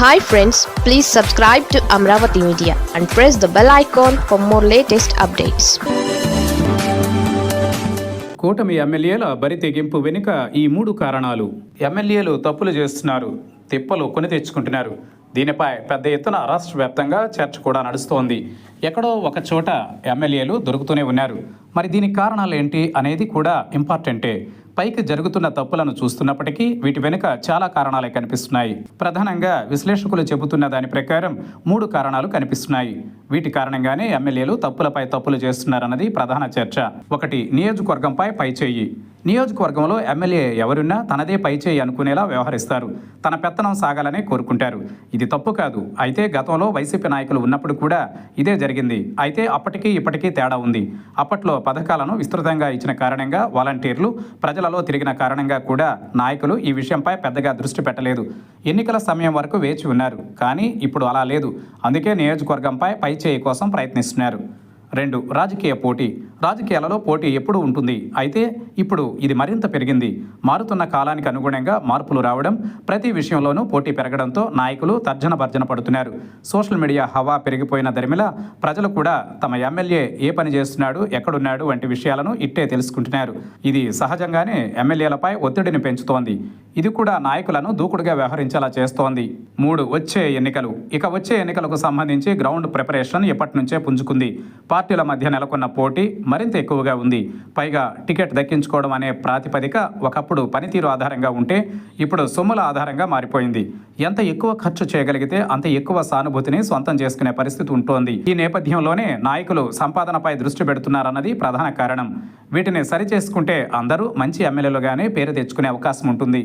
Hi friends please subscribe to Amaravati media and press the bell icon for more latest updates కూటమి ఎమ్మెల్యేల బరి తెగింపు వెనుక ఈ మూడు కారణాలు. ఎమ్మెల్యేలు తప్పులు చేస్తున్నారు తిప్పలు కొని తెచ్చుకుంటున్నారు. దీనిపై పెద్ద ఎత్తున రాష్ట్ర వ్యాప్తంగా చర్చ కూడా నడుస్తోంది. ఎక్కడో ఒక చోట ఎమ్మెల్యేలు దొరుకుతూనే ఉన్నారు. మరి దీనికి కారణాలు ఏంటి అనేది కూడా ఇంపార్టెంటే. పైకి జరుగుతున్న తప్పులను చూస్తున్నప్పటికీ వీటి వెనుక చాలా కారణాలే కనిపిస్తున్నాయి. ప్రధానంగా విశ్లేషకులు చెబుతున్న దాని ప్రకారం మూడు కారణాలు కనిపిస్తున్నాయి. వీటి కారణంగానే ఎమ్మెల్యేలు తప్పులపై తప్పులు చేస్తున్నారన్నది ప్రధాన చర్చ. ఒకటి నియోజకవర్గంపై పైచేయి. నియోజకవర్గంలో ఎమ్మెల్యే ఎవరున్నా తనదే పైచేయి అనుకునేలా వ్యవహరిస్తారు. తన పెత్తనం సాగాలనే కోరుకుంటారు. ఇది తప్పు కాదు. అయితే గతంలో వైసీపీ నాయకులు ఉన్నప్పుడు కూడా ఇదే జరిగింది. అయితే అప్పటికీ ఇప్పటికీ తేడా ఉంది. అప్పట్లో పథకాలను విస్తృతంగా ఇచ్చిన కారణంగా వాలంటీర్లు ప్రజలలో తిరిగిన కారణంగా కూడా నాయకులు ఈ విషయంపై పెద్దగా దృష్టి పెట్టలేదు. ఎన్నికల సమయం వరకు వేచి ఉన్నారు. కానీ ఇప్పుడు అలా లేదు. అందుకే నియోజకవర్గంపై పైచేయి కోసం ప్రయత్నిస్తున్నారు. రెండు రాజకీయ పోటీ. రాజకీయాలలో పోటీ ఎప్పుడూ ఉంటుంది. అయితే ఇప్పుడు ఇది మరింత పెరిగింది. మారుతున్న కాలానికి అనుగుణంగా మార్పులు రావడం ప్రతి విషయంలోనూ పోటీ పెరగడంతో నాయకులు తర్జన భర్జన పడుతున్నారు. సోషల్ మీడియా హవా పెరిగిపోయిన దరిమిల ప్రజలు కూడా తమ ఎమ్మెల్యే ఏ పని చేస్తున్నాడు ఎక్కడున్నాడు వంటి విషయాలను ఇట్టే తెలుసుకుంటున్నారు. ఇది సహజంగానే ఎమ్మెల్యేలపై ఒత్తిడిని పెంచుతోంది. ఇది కూడా నాయకులను దూకుడుగా వ్యవహరించేలా చేస్తోంది. మూడు వచ్చే ఎన్నికలు. ఇక వచ్చే ఎన్నికలకు సంబంధించి గ్రౌండ్ ప్రిపరేషన్ ఎప్పటి నుంచే పుంజుకుంది. పార్టీల మధ్య నెలకొన్న పోటీ మరింత ఎక్కువగా ఉంది. పైగా టికెట్ దక్కించుకోవడం అనే ప్రాతిపదిక ఒకప్పుడు పనితీరు ఆధారంగా ఉంటే ఇప్పుడు సొమ్ముల ఆధారంగా మారిపోయింది. ఎంత ఎక్కువ ఖర్చు చేయగలిగితే అంత ఎక్కువ సానుభూతిని సొంతం చేసుకునే పరిస్థితి ఉంటోంది. ఈ నేపథ్యంలోనే నాయకులు సంపాదనపై దృష్టి పెడుతున్నారన్నది ప్రధాన కారణం. వీటిని సరిచేసుకుంటే అందరూ మంచి ఎమ్మెల్యేలుగానే పేరు తెచ్చుకునే అవకాశం ఉంటుంది.